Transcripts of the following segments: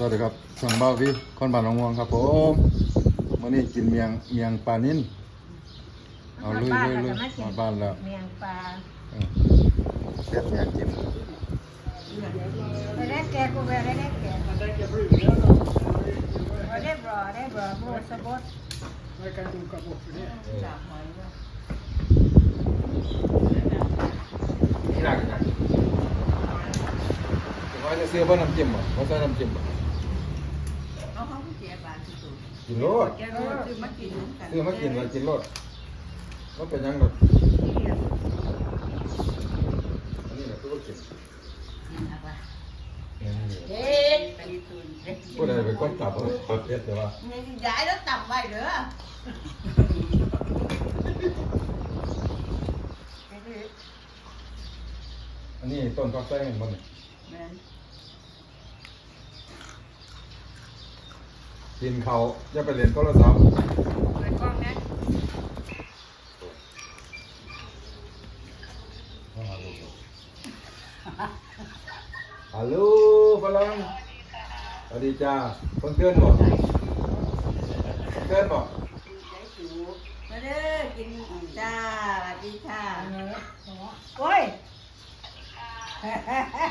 สวัสดีครับช่องบ้าวิคนบ้านหนองม่วงครับผมวันนี้กินเมียงเมียงปลานิ่นเอาลุยลุยลุยมาบ้านแล้วเมียงปลาเสียบเมียงกินไปได้แก่กูไปได้แกไปได้บรอได้บรอโบสบดนี่หนักนะว่าจะซื้อบ้านน้ำจิ้มบ่ว่าใส่น้ำจิ้มบ่ เอาเขาผู้เสียบาทที่สุด กินโลดแกก็ซื้อมากินกันซื้อมากินแล้วกินโลดว่าเป็นหยังหรอกอันนี้แหละคือว่ากินนี่เฮ็ดไปดีตุนเฮ็ดผู้ใดเป็นคนตับเอาเปิดเพชรแต่ว่านี่ย้ายแล้วตับไว้เด้ออันนี้ต้นฟักไส้เห็นบ่นี่แม่น กินเขาวอย่าไปเล่นโทรศัพท์เปิดกล้องนะฮัลโหลฝรั่งสวัสดีจ้าคนเตือนบ่เตือนบ่ยายสูมาเด้อกินจ้าสวัสดีค่ะโอ้ย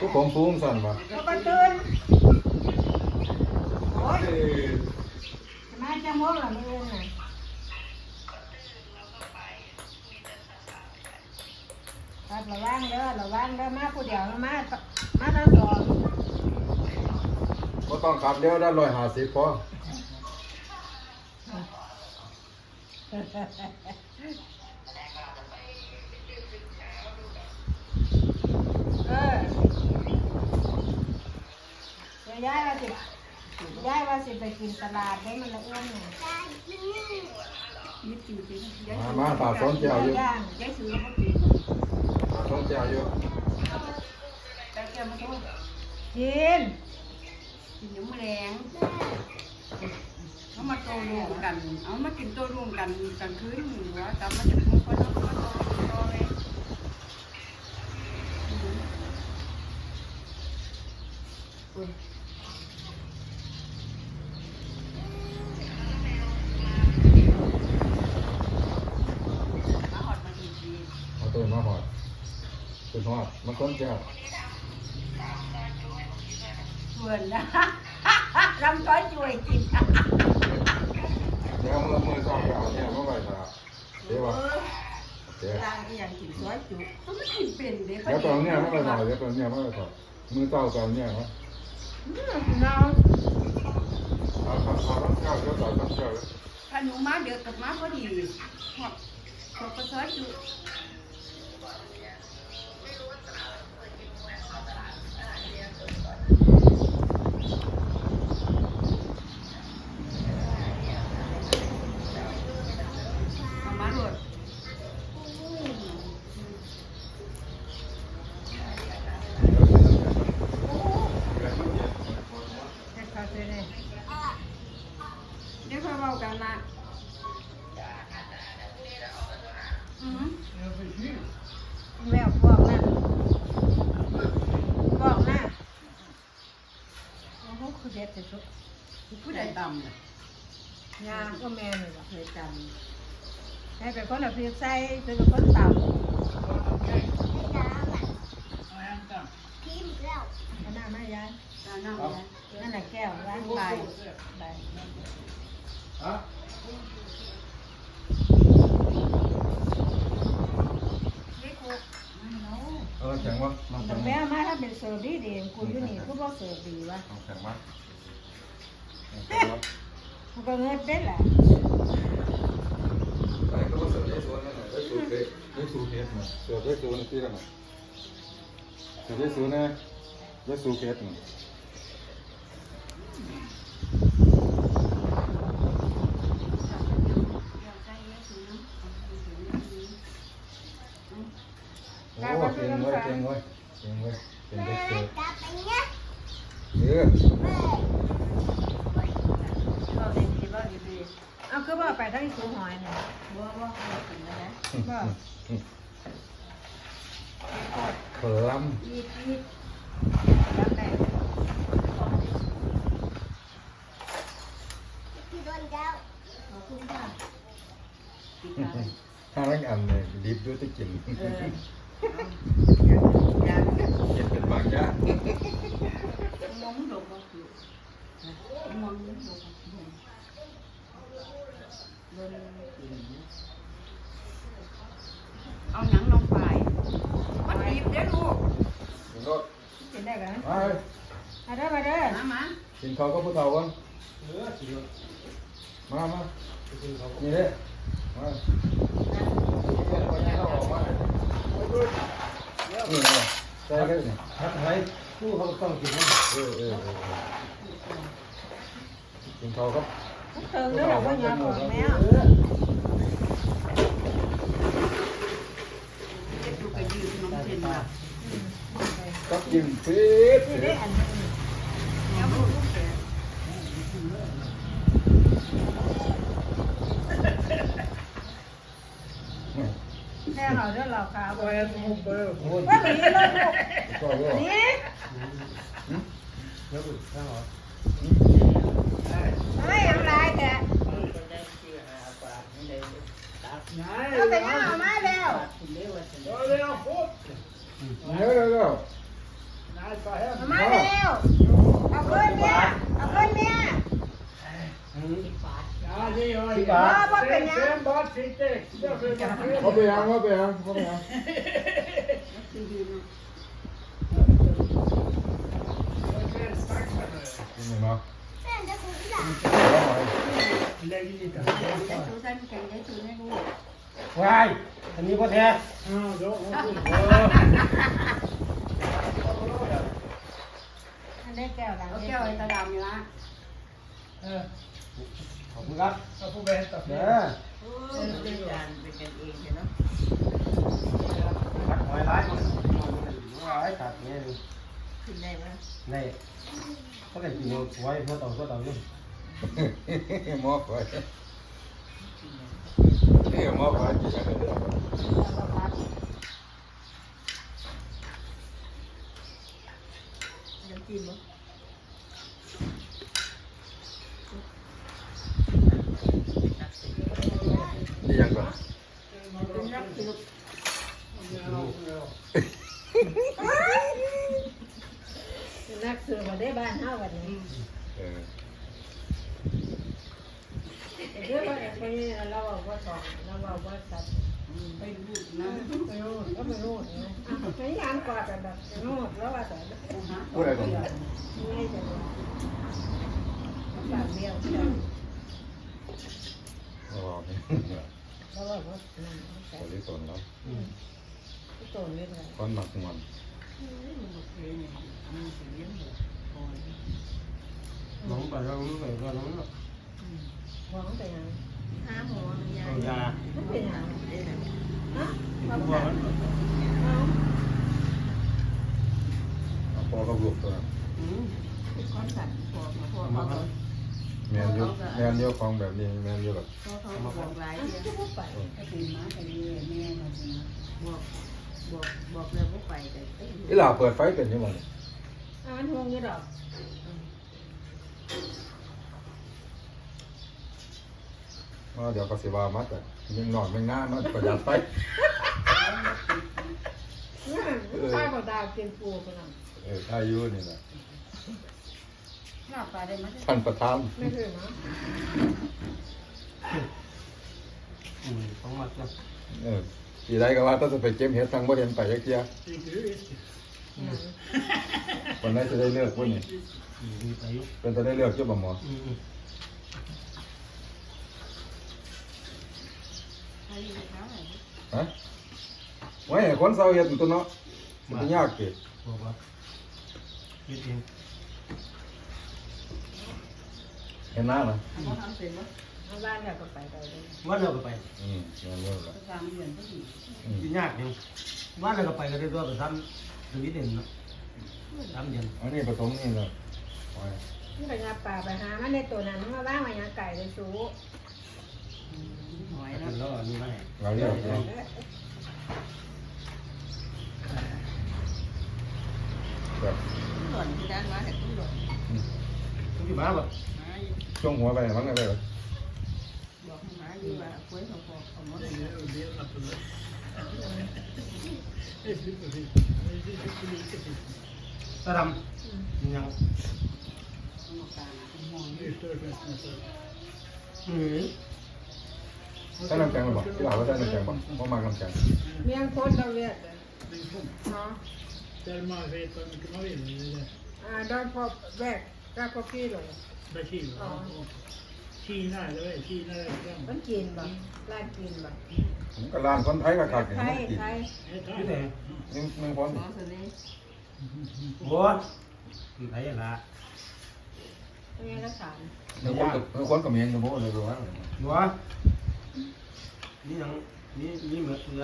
ผู้ผมฟูงสั่นบ่ก็มาตื่นโอ้ยเอ้ ยมาจังโมงละมือน่ะครับระวังเด้อระวังเด้อมาผู้เดียวมามาทั้งสองบ่ต้องขับเร็วได้ร้อยห้าสิบพอเออย้ายว่าสิ ย้ายว่าสิไปกินตลาดได้มันละเอื้อนน่ะนี่จริงๆยายมาสูมาปากซ้อนแก้วอยู่ย่างยายสูบ่กินปากซ้อนแก้วอยู่แต่แกมาโทษกินกินน้ำแรงเขามาโตรวมกัน เอามากินโตรวมกันกลางคืนหรือว่าแต่มันจะพุ่งไปแล้วก็โตเลยมาหอดมาดีดี เอาตัวมาหอดตัว หอดมาซ้อนแก้วชวนนะรำก้อยช่วยกินเดี๋ยวมือมือซ้อนแก้วเนี่ยมาไว้ท่าเดี๋ยวว่าเดี๋ยวร่างอีหยังกินซอยจุเขาไม่กินเป็นเด้เดี๋ยวตอนเนี้ยมาไว้ท่าเดี๋ยวตอนเนี้ยมาไว้ท่ามือเต้าตอนเนี้ยเนาะน้องเอาเอาเอาซ้อนแก้วเดี๋ยวต่อซ้อนแก้วเลยถ้าหนูมาเดี๋ยวกลับมาพอดีหอบหอบไปซอยจุเอามาโหลด ให้เขาซื้อเลย เดี๋ยวค่อยเว้ากันนะอืม แมวพวกน่ะพวกน่ะโอ้โหคือเด็ดที่สุดผู้ใดต่ำน่ยาก็แม่นี่ล่ะเคยต่ให้เป็นคนเอาพริกใส่เป็นคนต่ำอันนั้นไม่ยายำตาน้ำนะนั่นแหละแก้วล้างใบใบฮะ นี่ครูไม่ เนาะเออแข็งวะมาแต่แข็งแม่วะมาถ้าเป็นเสิร์ฟดีดีกูอยู่นี่กูบอกเสิร์ฟดีวะเอาแข็งวะเอาแข็งวะมันก็เงินเด็ดแหละไอ้ก็มาเสิร์ฟได้สวนนั่นแหละได้สูตรเด็ดได้สูตรเด็ดมาเสิร์ฟได้สูตรที่นั่นน่ะเสิร์ฟได้สูตรนะได้สูตรเด็ดน่ะ ถ้ารักอันเลยรีบด้วยตะกินเก็บเป็นบางอย่างเอาก่ผิมอกบ่หนะเอาหนังลงไปมันบีบเด้อลูกมันก็กินได้กันไปมาเด้อมาเด้อมามากินเขาก็พูดเท่ากันเออกินเถมามากินเขานี่ย กินข้าวกับเติมเด้อบอกว่ายาก่อนแม่เออเก็บลูกกระยือขนมเส้นมากับกินฟีดนี่ได้อันนี้ แล้วลูกลูกแก่ แค่เราเด้อเราขา ว่าหนีเลยลูกก็เยอะนี่แล้วกูข้างหรอไม่ทำลายแต่เอาแต่ยังเอามาแล้วเร็วเร็วเร็วเอามาแล้วเอาเพิ่นเนี่ยเอาเพิ่นเนี่ย สิบบาทว่าบ่เป็นหยังเขาไปยังเขาไปยังเขาไปยังคือยืนนี่เนาะยายชูท่านแข่งยายชูให้ลูกวายอันนี้พ่อแท้อันนี้แก้วหลังเอานี้แก้วไอ้ตาดำนี่ละ ขอบคุณครับขอบคุณแม่ตับเด้อผัดหอยร้ายมันร้ายขาดเนี่ยนี่กินได้ไหมนี่เขาได้กินหอยพวกเต่าพวกเต่าอยู่หมอกไว้นี่หมอกไว้กินอะไรเนี่ยน้ำจิ้มมั้ ยังก่อนเป็นนักสืบเป็นนักสืบมาได้บ้านเฮาวันนี้เออเรื่องว่าไปเราบอกว่าสองเราบอกว่าสัตว์ไปลูกนะไม่รู้ก็ไม่รู้นะพยายามกอดกันแบบไม่รู้แล้วว่าแต่ไม่พูดอะไรก่อนได้จะปากเดียวอ๋อนี่ แล้วว่าว่านั่นขอที่ตนแล้วโตนี่เลยก้อนหมักมันน้องไปแล้วน้องไปแล้วน้องหวังแต่ยังห้าหัวมันยาเอายาไม่เป็นยังฮะตัวมันเอาพอกับลูกตัวนั้นอืมคอนสัตว์พอพอเอ แมนเยอะแมนเยอะของแบบนี้แมนเยอะแบบเขาบอกหลายอันเดีที่ยวพูดไปก็ตื่นมาแต่นี่แม่มาสินะบอกบอกบอกเลยว่าไปแต่เอ้ยอีหล่าเปิดไฟเป็นยังไงอ่านห่วงยี่ดอกอ๋อเดี๋ยวก็สิว่ามาแต่ยังนอนไม่ง่ามันประหยัดไปนี่ข้าวดาวกินปูกันนะเอออายุนี่แหละ หน้าตาได้ไหมท่านประธานไม่เคยนะอืมต้องมัดนะเออปีใดก็ว่าถ้าจะไปเก็บเห็ดทางบ่เห็นไปยักเทียวันไหนจะได้เลือกวันนี้อืมมีอายุเป็นจะได้เลือกเจ้าบ่หมออืมอืมใครอยู่ในเท้าไหนฮะไว้ให้คนเศร้าเฮ็ดตัวเนาะมันยากเกิบอกว่าคิดเอง เห็นหน้านะเขาทำเสร็จแล้วบ้านอยากก็ไปไปเลยว่าเราก็ไปอืมงานเลิกละก็สามเดือนก็ดีอืมกินยากเดียวว่าเราก็ไปกันได้ตัวแต่ทำสวิตเด่นเนาะทำเย็นอันนี้ผสมนี่เลยไว้นี่ไปงาป่าไปหามันในตัวนั้นมาบ้างมายาไก่เลยชูหอยกิแล้วนแล้วอันนี้ไม่เราเลือกเนาะแบบหล่อนที่ด้านมาแต่ตุ้หล่อนอืมทุกที่มาแบบมา ช่วงหัวไปมันอะไรแบบบอกมาอยู่ว่าคุยเขาบอกเขาหมดเลยตะดำยังต้องมาการมองอืมใส่น้ำแข็งหรือเปล่าที่หลังว่าใส่น้ำแข็งป่ะเพราะมากน้ำแข็งเมียงโคตรเราเรียกเนาะ Där man vet vad mycket man vill. eller อ่าดอ นพอแบกกาโกกี้เลย Per kilo. Ja. Kina eller vad är det? Kina eller มัน gram? กินบ่ร้านกินบ่ผมก็ร้านคนไทยก็คักนี่ไทมันยกินไทย Ett ที่ไหน halvt. หนึ่งหนึ่งคนหมอสนี่โอ้ยไทยละไม่งั้นก็ถามหนึ่งคนกับหนึ่งคนกับเมียงอยู่บ่เลยรู้ว่าหัวนี่ยังนี่นี่เหมือนเสือ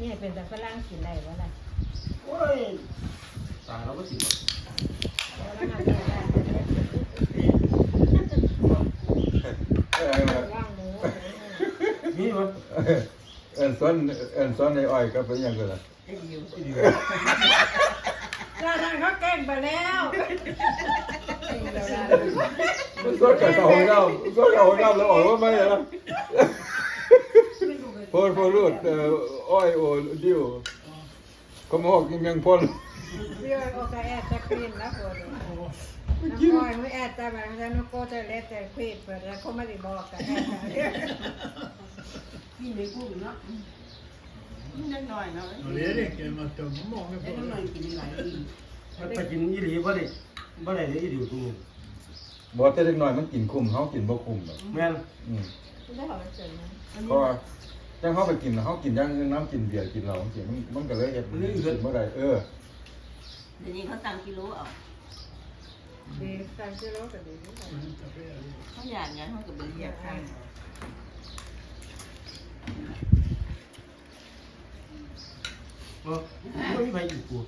นี่เป็นแต่ฝรั่งกินได้บ่ล่ะโอ้ยตายเราก็ติดแล้วมันกินได้ เออ ย่างหมู นี่มันเอ็นซ้อนเอ็นซ้อนในอ้อยก็เป็นยังก็ล่ะไอ้ยิวร้านนั้นเขาแกล้งไปแล้วซ้อนกับเอาเงาซ้อนกับเอาเงาแล้วออกว่าไม่ล่ะพอพอรูดอ้อยโอดิวก็มอกยังพ่นเรียกโอกาแอดจะคลีนแล้วคน น้ำอ้อยไม่แอดแต่แบบนั้นโกจะเล็ดแต่คลีนเปิดแล้วเขาไม่ได้บอกกับแอดกินในกุ้งเนาะนิดหน่อยเนาะ Ja, det räcker med att de har många ไอ้ på น้ำหน่อย det. กินหลายกินมันไปกินยี่หลีบ่ได้บ่ได้เลยอยู่ตรงนี้บ่แต่เด็กน้อยมันกินคุ้มเฮากินบ่คุ้มดอกแม่นอืมไม่ได้ขอมาเจอนะเพราะว่าจังเฮาไปกินน่ะเฮากินอย่างอื่นน้ำกินเบียร์กินเหล้าจังซี่มันมันก็เลยเฮ็ดมันกินบ่ได้เออเดี๋ยวนี้เขาสั่งกิโลเอา ดีสามกิโลก็ดีนี่แหละเขาอยากงั้นเขาก็ไปเรียกข้างเออไม่มีใครอยู่กู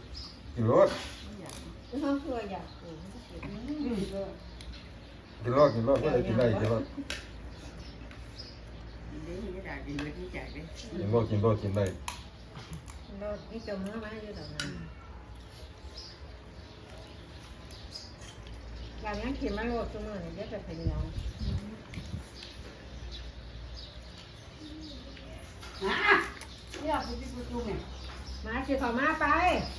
กินรสเขาอยากเขาคืออยากกินกินรสกินรสก็ได้กินได้กินรสเดี๋ยวนี้อยากกินเวทีจ่ายไปกินรสกินรสกินได้เรานี่จมเมื่อมอยู่ตรงนั้น หลังนั้นขี่มาโลดตัวมือเนี่ยเดี๋ยวจะเป็นยังอยากไปที่ประตูไงมาสิขอมาไป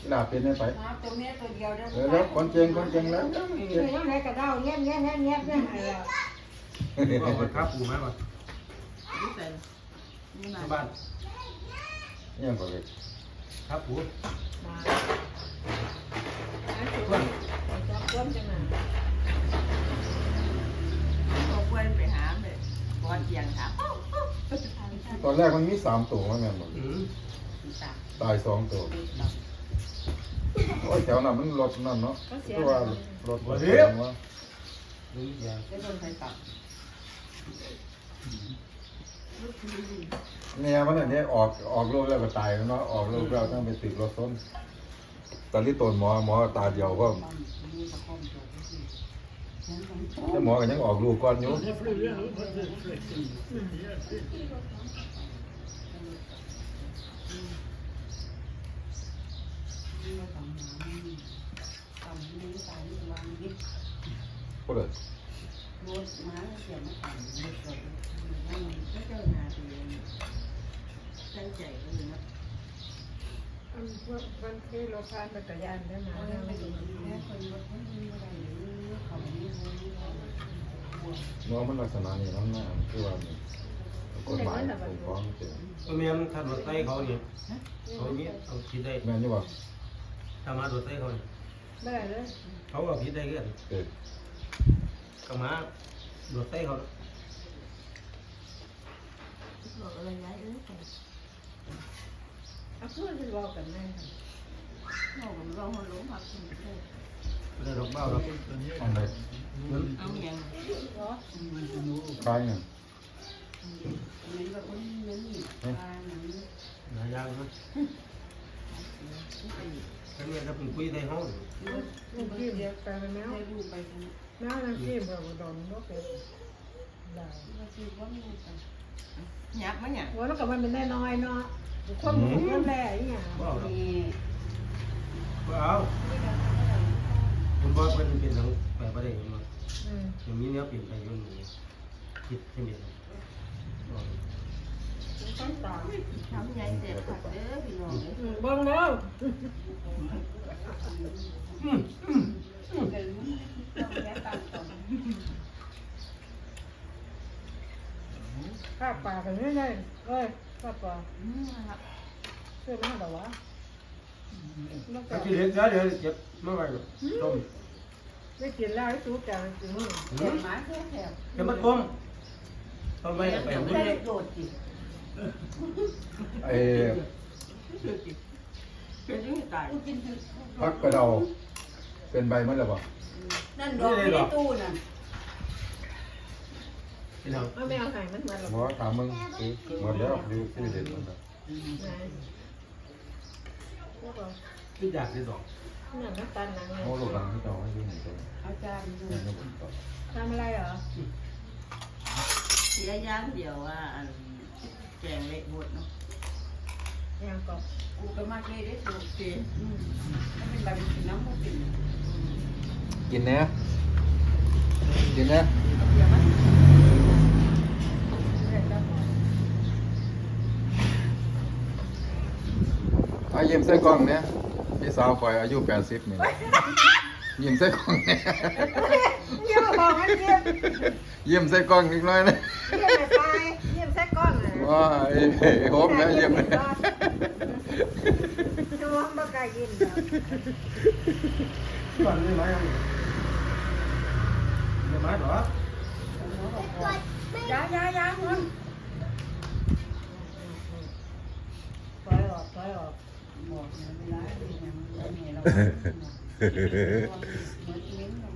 อีหลาเป็นได้ไปมาตัวเมียตัวเดียวเดี๋ยวเออแล้วคนเจงคนเจงแล้วคือยังไงกระเด้าเงี้ยเงี้ยเงี้ยเงี้ยเงี้ยอะไรอะบอกว่าครับปูไหมวะนี่ใส่นี่มาที่บ้านยังก็เลยครับปูมาอันคือว่าจะควนจังหวะ เขาควรไปหาเลยบอลเตียงถาม ตอนแรกมันมีสามตัวว่าแม่นบ่อืมตาตายสองตัวโอ้ยแถวนั้นมันรถนั่นเนาะคือว่ารถบ่เสียว่านี่อย่างได้โดนไฟตับเนี่ยมันอันนี้ออกออกลูกแล้วก็ตายแล้วเนาะออกลูกแล้วต้องไปติดรถต้นตอนที่ตนหมอหมอตาเดียวก็แต่หมอก็ยังออกลูกก่อนอยู่ พูดเลยรถมาเสียมาต่ำรถรถนั่นก็เจ้านาตัวเองตั้งใจก็เลยนะอันพวกมันคือรถพานจักรยานได้มาเอาแล้วไปไม่ดูดีแม่คนรถไม่มีอะไรเขาไม่มีหมอมันลักษณะนี้มันน่าคือว่ามันกฎหมายคุ้มครองเสียตัวเมียมันขับรถไต้เขาเนี่ยเขาเนี่ยเอาผิดได้แม่นอยู่บ่ถ้ามารถไต้เขาเนี่ยไม่ได้เลยเขาเอาผิดได้เกั นเกิดก็มารถไต้เขาบอกอะไร ฉันแม่เราเราหัวล้มพักคุยเบ้าหรอกอันใดมันเอาอย่างรอคลายเนี่ยนี้แบบคนนี้นี่ปลาหนังหลายองนะถ้าเนี่ยถ้าเป็นคุยไทยห้องลูกพี่เดียวกันแมวให้ดูไปกันแมวนั่นพี่เบอร์ดอนก็เป็นได้ว่าคือว่ามีกันยักษ์มั้ยเนี่ยว่าแล้วก็มันเป็นได้น้อยเนาะคนมันคนแร่อีหยังก็เอาหรอกมีก็เอาเป็นบ่เป็นเป็นทางแปลประเด็นมาอืมอย่างนี้เนี้ยเปลี่ยนไปเยอะหนูคิดใช่ไหมต้องตามทำใหญ่เสร็จผัดเด้อพี่ เอ้ยอืมเบิ่งแล้วอืมอืมเป็นต้องแย่ตามต่อข้าปลากันนี่เลยเอ้ยข้าปลาอืมครับซื้อมาแต่ว่ามมันก็ถ้ากินเล็ดี๋ยวเดี๋ยวเจ็บไม่ไหวหรอกต้มไม่กินแล้วให้สู้จังกินมื้อแถวหมาแค่แถวเดี๋ยมาต้มต้มไปไปไม่ไม่ได้ได้โดดจิไอ้ เป็นยังตายกินพักกระเดาเป็นใบมันแล้วบ่นั่นดอกในตู้นั่นพี่น้องเอาไม่เอาให้มันมาหรอกบ่ถามมึงคือหมดแล้วดูที่เด็ดมันครับนะแล้วก็พี่อยากได้ดอกนั่นน้ำตาลหนังเลยโอ้ลูกหลังที่เจ้าให้อยู่นี่ตัวอาจารย์ดูนี่นบ่ต่อทำอะไรเหรอเสียย่างเดียวว่าอันแกงเล็กบดเนาะ ยังก็กูก็มาเคยได้สูตรเสียถ้าเป็นแบบน้ำมันเป็นกินแหน่กินแหน่เดี๋ยวมันอายิ้มใส่กล้องเนี่ยพี่สาวข่อยอายุ 80นี่ยิ้มใส่กล้องเนี่ยเยี่ยมบอกให้เยี่ยมยิ้มใส่กล้องอีกหน่อยนะเยี่ยมไปไปเยี่ยมใส่ก้อนเลยว้าไอ้ไอ้โฮมนะยิ้มเลย ช่วงบ่กล้ากินดอกก่อนได้ไหมได้ไหมหรอย้ายย้ายย้ายมันปล่อยออกปล่อยออกบอกนะเวลาเป็นอย่างนี้เราเหมือนเม้นเรา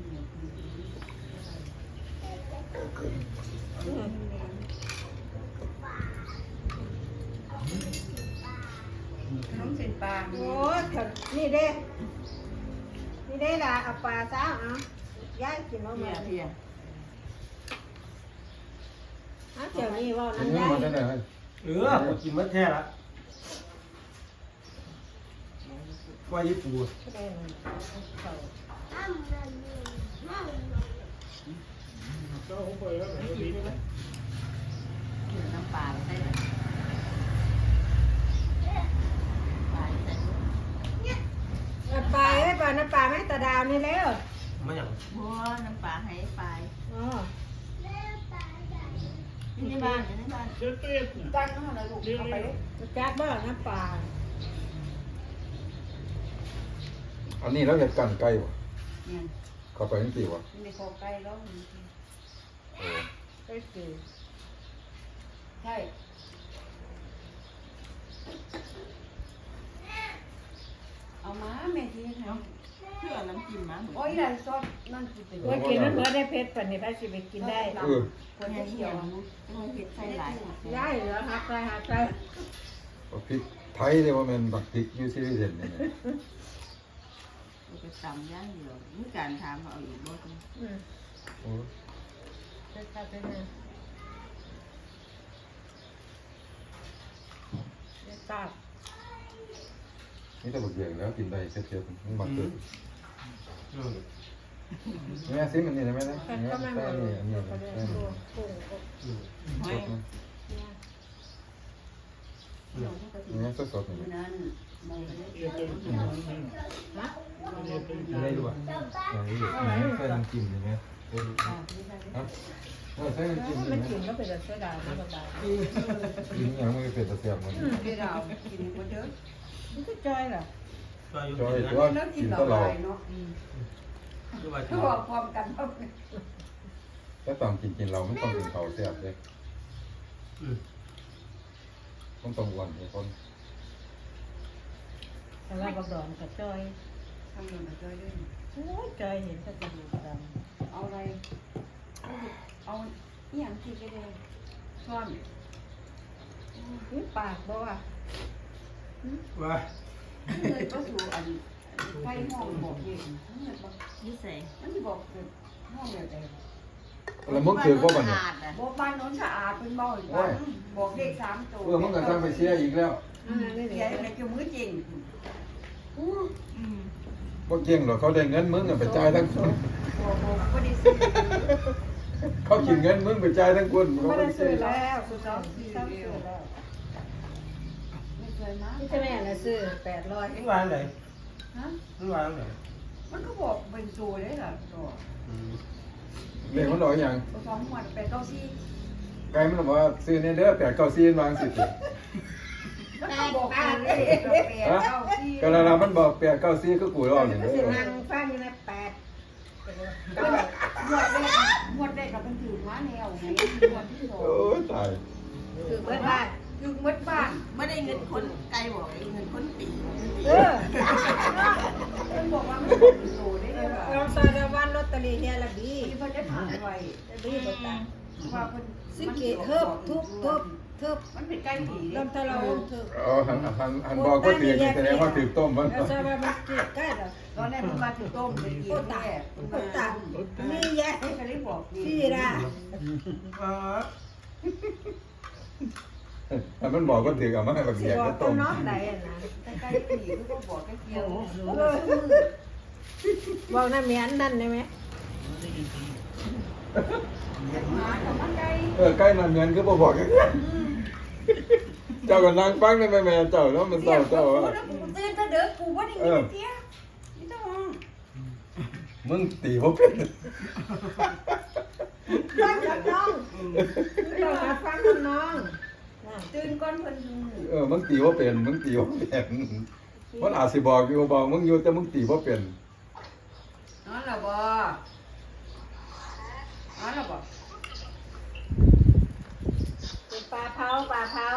นน้องเป็นปลาโอ้ยเถอะนี่เด้ นี่เด้ล่ะเอาปลาซะเอาย้ายกินเอาเพีมายเพียเอาเดี๋ยวนี้ว่ากินน้ำนี่ย้ายมันได้ไหนเออกูกินมันแท้ละว่าญี่ปุ่นเด้อเขาก็คงไปแล้วแบบนี้นะน้ำปลาใส่เลยปลาใส่ เอาปลาเอ้ยปลาน้ำปลาแม่ตาดาวนี่แล้วไม่อย่างบัวน้ำปลาให้ปลาอ๋อที่ในบ้านในบ้านเช็ดเตี้ยนะตั้งเท่าไหร่ลูกเอาไปเลยรู้จักบ่น้ำปลาอันนี้เราเห็ดกันไก่บ่เนี่ยเข้าไปจังซี่บ่มันมีคอไก่แล้วโอ้ไปสิใช่เอา มาแม่ที่ทำเชื่อน้ำจิ้มมาโอ้ยนั่นซอสนั่นคือเป็นว่ากินมันเพื่อได้เพชรปานนี้ไปสิไปกินได้เออคนที่เขียวต้องเห็ดใส่หลายย้ายเหรอหักไปหักไปบักพริกไทยเนี่ยว่าแม่นบักพริกอยู่ที่เด่นนี่แหละมันจะตำย่างเดียวมีการถามเอาอีกบ่ต้องอืมโอ้ไปค่ะไปเนี่ยเดี๋ยวตับ นี่แต่บักเบียงแล้วกินได้เผ็ดๆมันมักเกิดอืมแม่ซิมันนี่ได้ไหมนะแค่แม่ก็ไม่แต่มานี่อันนี้ก็ได้แต่กุ้นี่งกุ้งอบอืมไม่สดนะเนี่ยแม่สดๆนี่นั้นมองไปเรียกเป็นคนนั้นนะนะเรียกเป็นได้ด้วยอย่างนี้ใส่น้ำจิ้มนี่ไหมเออฮะเออใส่น้ำจิ้มมันี่นไหมกินก็เป็นเสื้อดาวนะบายกินอย่างมันก็เป็นตะเสียบมันที่เรากินคนเด้อ มันก็จ้อยเหรอก็อยู่จอยที่ตัวนั่นกินตลอดเนาะคือว่าก็บอกพร้อมกันเท่าถ้าตอนกินกินเราไม่ต้องกินเขาวเสียบเลยอืมต้องต้องอ้วนทุกคนแต่ว่าบักดอนกับจ้อยทำเงินมาช่วยด้วยโอ้ยจ้อยเห็นถ้าจะดูดเอาอะไร เอาอีหยังที่ก็ได้ช้อนำนี่ปากบ่ว่ะ ว่าเลยก็สู่อันไฟห้องบอกเองมันบอกนิสัยมันจะบอกห้องเดียวใจแล้วมึงถือว่าบัดนี้บอกบ้านโน้นสะอาดเป็นบ่อยบอกเลขสามตัวเออมึงก็ทำไปเสียอีกแล้วอันนั้นนี่เสีเดี๋ยยวในจมือจริงอืมบ่เก่งหรอกเขาได้เงินมึงอะไปจ่ายทั้งคนบอกบอกก็ได้ซื้อเขากินเงินมึงไปจ่ายทั้งคนเขาไม่ไม่ได้ได้ซื้ซื้ออแล้วซื้อสองซื้อซื้อแล้ว ไม่เคยมานี่จะแม่น่ะซื้อแปดร้อยมันวางไหนฮะมันวางไหนมันก็บอกเป็นตัวได้ล่ะตัวอืมเรียกมันหน่อยอย่างสองหมวดเป็นเก้าซี่ไกลมันบอกว่าซื้อเนี่ยเด้อแปดเก้าซีนวางสิบแปดบาทเลยฮะก็แล้วเรามันบอกแปดเก้าสี่ก็กูรอนี่ก็เด้สิอนั่งฟังอยู่ในแปดงวดแรกงวดแรกก็เป็นถือม้าแนวไงงวดที่สองโอ้ยตายคือเบิดบ้าน คือมดบ้านไม่ได้เงินคนไกลบอกไอ้เงินคนปีเออเพิ่นบอกว่ามันเป็นโตได้เลยว่าเราซอยระวันลอตเตอรี่เฮียละบีที่เพิ่นได้ผ่านไว้ละบีบ่ตังว่าเพิ่นสิเกตเทิบทุบทุบทุบมันเป็นใกล้ผีเริ่มทะเลาะทุบอ๋อหันหันหันบอกว่าถือนี่แสดงว่าถือต้มมันแล้วซอยว่ามันเกตใกล้แล้วตอนแรกเพิ่นมาถือต้มเป็นกิโอ้นตาแม่ยโอ้ตายนี่แย่ให้ก็เลยบอกพี่ละอ่า ถ้ามันบอกว่าถือเอามาให้บักสิเบียบกอก็กตัต้วมน้องไหนอะนะใกล้ผีมันก็บอกใกล้เคียงเออบอกน้าเมียนนั่นได้ไหมหมากับมันไกลเออใกล้นั่นเงินก็บ่บอกกันเจ้าก็นั่งฟังได้ไหมแม่เจ้าเนาะมันเสีเจ้ายงกูเจ้าแล้วกูตื่นถ้าเด้อกูบ่ได้ยินเสียงนี่ต้องมึงตีบ่เป็นฟังกับน้องเรามาฟังกับน้อง ตื่นก่อนเพิ่นเออมึงตีบ่เป็นมึงตีบ่เป็นมันอาจสิบอกอยู่บอกมึงอยู่แต่มึงตีบ่เป็นนอนแล้วบ่นอนแล้วบ่เป็นปลาเผาปลาเผา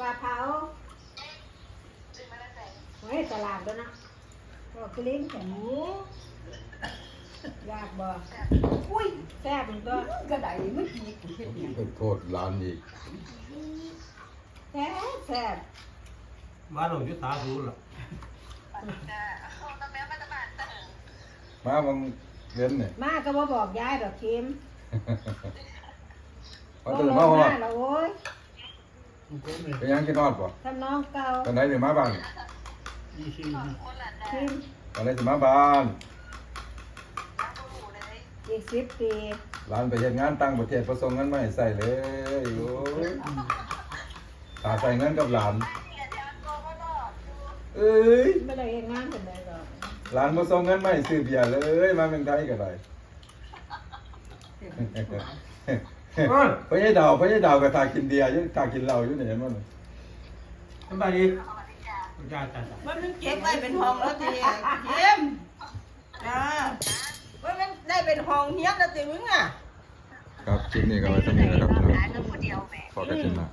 ปลาเผาไว้ตลาดด้วยนะบอกกลิ้งแข็งอ ยากบอกอุ้ยแซ่บมันก็กระไดเมื่อกี้กูเฮ็ดหยังไปโทษหลานอีกแซ่บแซ่บบ้านเราอยู่ตาสูงล่ะมาบังเล่นเนี่ยมาก็บ่บอกยายดอกเค็มว่าจะมาฮอดแล้วโอ้ย Hon kommer ไปยังกินฮอดบ่ทำน้องเก่าตอนไหนสิมาบ้าน i Kina. คิมตอนไหนสิมาบ้าน อีกสิบปีหลานไปเฮ็ดงานต่างประเทศประสงเงินมาให้ใส่เลยโอ้ยตาใส่เงินกับหลาน เอ้ยไม่ได้เฮ็ดงานเป็นไรหรอกหลานประสงเงินมาให้ซื้อเบียร์เลย มาเมืองไทยก็ได้พระยายดาวพระยายดาวก็ทากินเบียร์อยู่ทากินเหล้าอยู่เนี่ยเห็นมั้ยสบายดีจ้าจ้าจ้ามันเก็บไว้เป็นห้องแล้วตีเยี่ยมจ้าว่ามัน ได้เป็นห้องเฮียบแล้วตีมึงอะ ครับคลิปนี้ก็ไว้เท่านี้นะครับพี่น้องพอกันคลิปหน้า